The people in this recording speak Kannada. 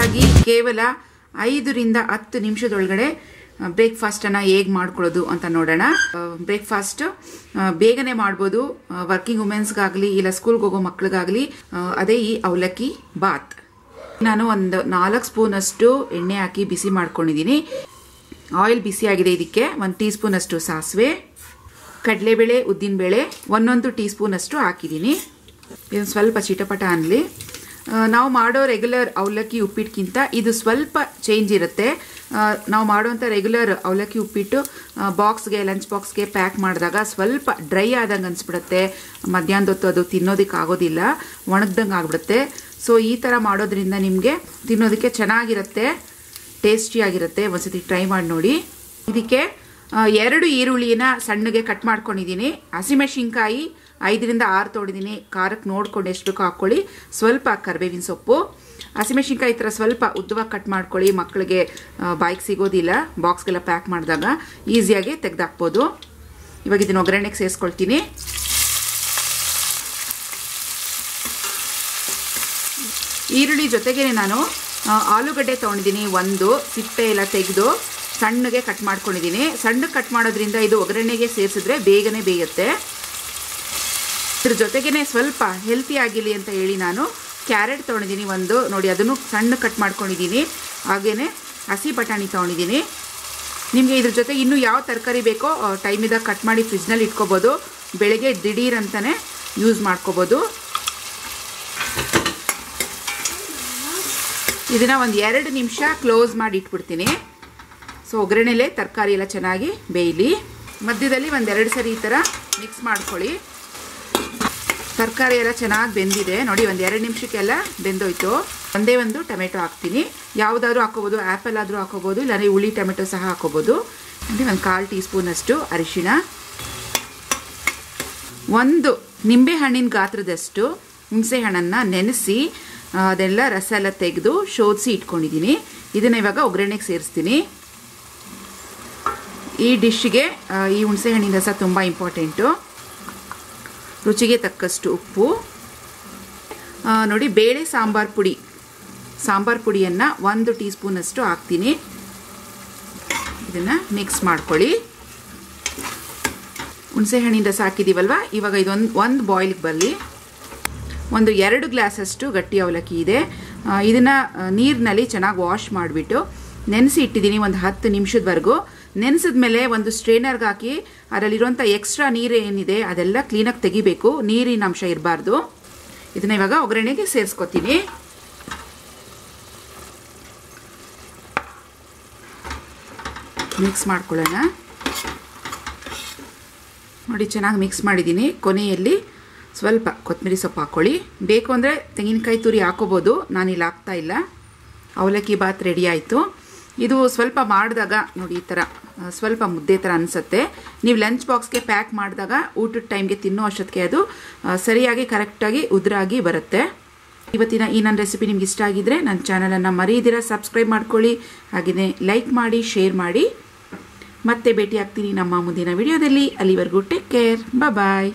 ಈಸಿಯಾಗಿ ಕೇವಲ ಐದರಿಂದ ಹತ್ತು ನಿಮಿಷದೊಳಗಡೆ ಬ್ರೇಕ್ಫಾಸ್ಟನ್ನು ಹೇಗೆ ಮಾಡ್ಕೊಳ್ಳೋದು ಅಂತ ನೋಡೋಣ. ಬ್ರೇಕ್ಫಾಸ್ಟ್ ಬೇಗನೆ ಮಾಡ್ಬೋದು. ವರ್ಕಿಂಗ್ ವುಮೆನ್ಸ್ಗಾಗಲಿ ಇಲ್ಲ ಸ್ಕೂಲ್ಗೆ ಹೋಗೋ ಮಕ್ಳಿಗಾಗಲಿ ಅದೇ ಈ ಅವಲಕ್ಕಿ ಬಾತ್. ನಾನು ಒಂದು ನಾಲ್ಕು ಸ್ಪೂನಷ್ಟು ಎಣ್ಣೆ ಹಾಕಿ ಬಿಸಿ ಮಾಡ್ಕೊಂಡಿದ್ದೀನಿ. ಆಯಿಲ್ ಬಿಸಿ ಆಗಿದೆ ಇದಕ್ಕೆ. ಒಂದು ಟೀ ಸ್ಪೂನಷ್ಟು ಸಾಸಿವೆ. ಕಡಲೆಬೇಳೆ, ಉದ್ದಿನಬೇಳೆ, ಒಂದೊಂದು ಟೀ ಸ್ಪೂನಷ್ಟು ಹಾಕಿದ್ದೀನಿ. ಇದನ್ನು ಸ್ವಲ್ಪ ಚಿಟಪಟ ಅನ್ನಲಿ ನಾವು ಮಾಡೋ ರೆಗ್ಯುಲರ್ ಅವಲಕ್ಕಿ ಉಪ್ಪಿಟ್ಟಿಗಿಂತ ಇದು ಸ್ವಲ್ಪ ಚೇಂಜ್ ಇರುತ್ತೆ. ನಾವು ಮಾಡುವಂಥ ರೆಗ್ಯುಲರ್ ಅವಲಕ್ಕಿ ಉಪ್ಪಿಟ್ಟು ಬಾಕ್ಸ್ಗೆ ಲಂಚ್ ಬಾಕ್ಸ್ಗೆ ಪ್ಯಾಕ್ ಮಾಡಿದಾಗ ಸ್ವಲ್ಪ ಡ್ರೈ ಆದಂಗೆ ಅನಿಸ್ಬಿಡುತ್ತೆ. ಮಧ್ಯಾಹ್ನದ ಹೊತ್ತು ಅದು ತಿನ್ನೋದಕ್ಕೆ ಆಗೋದಿಲ್ಲ, ಒಣಗ್ದಂಗೆ ಆಗ್ಬಿಡುತ್ತೆ. ಸೊ ಈ ಥರ ಮಾಡೋದ್ರಿಂದ ನಿಮಗೆ ತಿನ್ನೋದಕ್ಕೆ ಚೆನ್ನಾಗಿರುತ್ತೆ ಟೇಸ್ಟಿಯಾಗಿರುತ್ತೆ ಒಂದ್ಸತಿ ಟ್ರೈ ಮಾಡಿ ನೋಡಿ. ಇದಕ್ಕೆ ಎರಡು ಈರುಳ್ಳಿನ ಸಣ್ಣಗೆ ಕಟ್ ಮಾಡ್ಕೊಂಡಿದ್ದೀನಿ. ಹಸಿಮೆಣಸಿನ್ಕಾಯಿ ಐದರಿಂದ ಆರು ತೊಗೊಂಡಿದ್ದೀನಿ ಖಾರಕ್ಕೆ ನೋಡ್ಕೊಂಡು ಎಷ್ಟು ಬೇಕೋ ಹಾಕ್ಕೊಳ್ಳಿ ಸ್ವಲ್ಪ ಕರಿಬೇವಿನ ಸೊಪ್ಪು. ಹಸಿಮೆಣಸಿನ್ಕಾಯಿ ಥರ ಸ್ವಲ್ಪ ಉದ್ದವಾಗಿ ಕಟ್ ಮಾಡ್ಕೊಳ್ಳಿ. ಮಕ್ಕಳಿಗೆ ಬಾಯ್ಗೆ ಸಿಗೋದಿಲ್ಲ. ಬಾಕ್ಸ್ಗೆಲ್ಲ ಪ್ಯಾಕ್ ಮಾಡಿದಾಗ ಈಸಿಯಾಗಿ ತೆಗೆದಾಕ್ಬೋದು. ಇವಾಗ ಇದನ್ನು ಒಗ್ಗರಣೆಗೆ ಸೇರಿಸ್ಕೊಳ್ತೀನಿ. ಈರುಳ್ಳಿ ಜೊತೆಗೆ ನಾನು ಆಲೂಗಡ್ಡೆ ತೊಗೊಂಡಿದ್ದೀನಿ. ಒಂದು, ಸಿಪ್ಪೆ ಎಲ್ಲ ತೆಗೆದು ಸಣ್ಣಗೆ ಕಟ್ ಮಾಡ್ಕೊಂಡಿದ್ದೀನಿ. ಸಣ್ಣಗೆ ಕಟ್ ಮಾಡೋದ್ರಿಂದ ಇದು ಒಗ್ಗರಣೆಗೆ ಸೇರಿಸಿದ್ರೆ ಬೇಗನೆ ಬೇಯುತ್ತೆ. ಇದ್ರ ಜೊತೆಗೇ ಸ್ವಲ್ಪ ಹೆಲ್ತಿ ಆಗಿರಲಿ ಅಂತ ಹೇಳಿ ನಾನು ಕ್ಯಾರೆಟ್ ತೊಗೊಂಡಿದ್ದೀನಿ ಒಂದು. ನೋಡಿ, ಅದನ್ನು ಸಣ್ಣ ಕಟ್ ಮಾಡ್ಕೊಂಡಿದ್ದೀನಿ. ಹಾಗೇ ಹಸಿ ಬಟಾಣಿ ತೊಗೊಂಡಿದ್ದೀನಿ. ನಿಮಗೆ ಇದ್ರ ಜೊತೆ ಇನ್ನೂ ಯಾವ ತರಕಾರಿ ಬೇಕೋ ಟೈಮಿಂದ ಕಟ್ ಮಾಡಿ ಫ್ರಿಜ್ನಲ್ಲಿ ಇಟ್ಕೋಬೋದು. ಬೆಳಗ್ಗೆ ದಿಢೀರ್ ಅಂತಲೇ ಯೂಸ್ ಮಾಡ್ಕೋಬೋದು. ಇದನ್ನು ಒಂದು ಎರಡು ನಿಮಿಷ ಕ್ಲೋಸ್ ಮಾಡಿ ಇಟ್ಬಿಡ್ತೀನಿ. ಸೊ ಒಗ್ಗರಣೆಲೆ ತರಕಾರಿ ಎಲ್ಲ ಚೆನ್ನಾಗಿ ಬೇಯಲಿ. ಮಧ್ಯದಲ್ಲಿ ಒಂದೆರಡು ಸರಿ ಈ ಥರ ಮಿಕ್ಸ್ ಮಾಡ್ಕೊಳ್ಳಿ. ತರಕಾರಿ ಎಲ್ಲ ಚೆನ್ನಾಗಿ ಬೆಂದಿದೆ. ನೋಡಿ, ಒಂದು ಎರಡು ನಿಮಿಷಕ್ಕೆಲ್ಲ ಬೆಂದೋಯ್ತು. ಒಂದೇ ಒಂದು ಟೊಮೆಟೊ ಹಾಕ್ತೀನಿ. ಯಾವುದಾದ್ರೂ ಹಾಕೋಬೋದು ಆ್ಯಪಲ್ ಆದರೂ ಹಾಕೋಬೋದು ಇಲ್ಲಾಂದರೆ ಹುಳಿ ಟೊಮೆಟೊ ಸಹ ಹಾಕೋಬೋದು ಅಂದರೆ ಒಂದು ಕಾಲು ಟೀ ಸ್ಪೂನಷ್ಟು ಅರಿಶಿಣ. ಒಂದು ನಿಂಬೆ ಹಣ್ಣಿನ ಗಾತ್ರದಷ್ಟು ಹುಣಸೆ ಹಣ್ಣನ್ನು ನೆನೆಸಿ ಅದೆಲ್ಲ ರಸ ಎಲ್ಲ ತೆಗೆದು ಶೋಧಿಸಿ ಇಟ್ಕೊಂಡಿದ್ದೀನಿ. ಇದನ್ನು ಇವಾಗ ಒಗ್ಗರಣೆಗೆ ಸೇರಿಸ್ತೀನಿ. ಈ ಡಿಶ್ಗೆ ಈ ಹುಣಸೆ ಹಣ್ಣಿನ ರಸ ತುಂಬ ಇಂಪಾರ್ಟೆಂಟು. ರುಚಿಗೆ ತಕ್ಕಷ್ಟು ಉಪ್ಪು. ನೋಡಿ, ಬೇಳೆ ಸಾಂಬಾರು ಪುಡಿ. ಸಾಂಬಾರು ಪುಡಿಯನ್ನು ಒಂದು ಟೀ ಸ್ಪೂನಷ್ಟು ಹಾಕ್ತೀನಿ. ಇದನ್ನು ಮಿಕ್ಸ್ ಮಾಡ್ಕೊಳ್ಳಿ. ಹುಣಸೆ ಸಾಕಿದ್ದೀವಲ್ವ ಇವಾಗ ಇದೊಂದು, ಒಂದು ಬಾಯ್ಲಿಗೆ ಬರಲಿ. ಒಂದು ಎರಡು ಗ್ಲಾಸಷ್ಟು ಗಟ್ಟಿ ಅವಲಕ್ಕಿ ಇದೆ. ಇದನ್ನು ನೀರಿನಲ್ಲಿ ಚೆನ್ನಾಗಿ ವಾಶ್ ಮಾಡಿಬಿಟ್ಟು ನೆನೆಸಿ ಇಟ್ಟಿದ್ದೀನಿ ಒಂದು ಹತ್ತು ನಿಮಿಷದವರೆಗೂ. ನೆನೆಸಿದ ಮೇಲೆ ಒಂದು ಸ್ಟ್ರೇನರ್ಗೆ ಹಾಕಿ ಅದರಲ್ಲಿರುವಂಥ ಎಕ್ಸ್ಟ್ರಾ ನೀರು ಏನಿದೆ ಅದೆಲ್ಲ ಕ್ಲೀನಾಗಿ ತೆಗಿಬೇಕು. ನೀರಿನ ಅಂಶ ಇರಬಾರ್ದು. ಇದನ್ನ ಇವಾಗ ಒಗ್ಗರಣೆಗೆ ಸೇರಿಸ್ಕೊತೀನಿ. ಮಿಕ್ಸ್ ಮಾಡ್ಕೊಳ್ಳೋಣ. ನೋಡಿ, ಚೆನ್ನಾಗಿ ಮಿಕ್ಸ್ ಮಾಡಿದ್ದೀನಿ. ಕೊನೆಯಲ್ಲಿ ಸ್ವಲ್ಪ ಕೊತ್ತಂಬರಿ ಸೊಪ್ಪು ಹಾಕ್ಕೊಳ್ಳಿ. ಬೇಕು ಅಂದರೆ ತೆಂಗಿನಕಾಯಿ ತುರಿ ಹಾಕೋಬೋದು. ನಾನಿಲ್ಲಿ ಹಾಕ್ತಾ ಇಲ್ಲ. ಅವಲಕ್ಕಿ ಬಾತ್ ರೆಡಿ ಆಯಿತು. ಇದು ಸ್ವಲ್ಪ ಮಾಡಿದಾಗ ನೋಡಿ ಈ ಥರ ಸ್ವಲ್ಪ ಮುದ್ದೆ ಥರ ಅನಿಸುತ್ತೆ. ನೀವು ಲಂಚ್ ಬಾಕ್ಸ್ಗೆ ಪ್ಯಾಕ್ ಮಾಡಿದಾಗ ಊಟದ ಟೈಮ್ಗೆ ತಿನ್ನೋ ಅಷ್ಟೊತ್ತಿಗೆ ಅದು ಸರಿಯಾಗಿ ಕರೆಕ್ಟಾಗಿ ಉದುರಾಗಿ ಬರುತ್ತೆ. ಇವತ್ತಿನ ಈ ನನ್ನ ರೆಸಿಪಿ ನಿಮ್ಗೆ ಇಷ್ಟ ಆಗಿದ್ರೆ ನನ್ನ ಚಾನಲನ್ನು ಮರೀದಿರ ಸಬ್ಸ್ಕ್ರೈಬ್ ಮಾಡ್ಕೊಳ್ಳಿ. ಹಾಗೆಯೇ ಲೈಕ್ ಮಾಡಿ ಶೇರ್ ಮಾಡಿ. ಮತ್ತೆ ಭೇಟಿ ಆಗ್ತೀನಿ ನಮ್ಮ ಮುಂದಿನ ವಿಡಿಯೋದಲ್ಲಿ ಅಲ್ಲಿವರೆಗೂ ಟೇಕ್ ಕೇರ್ ಬಾಯ್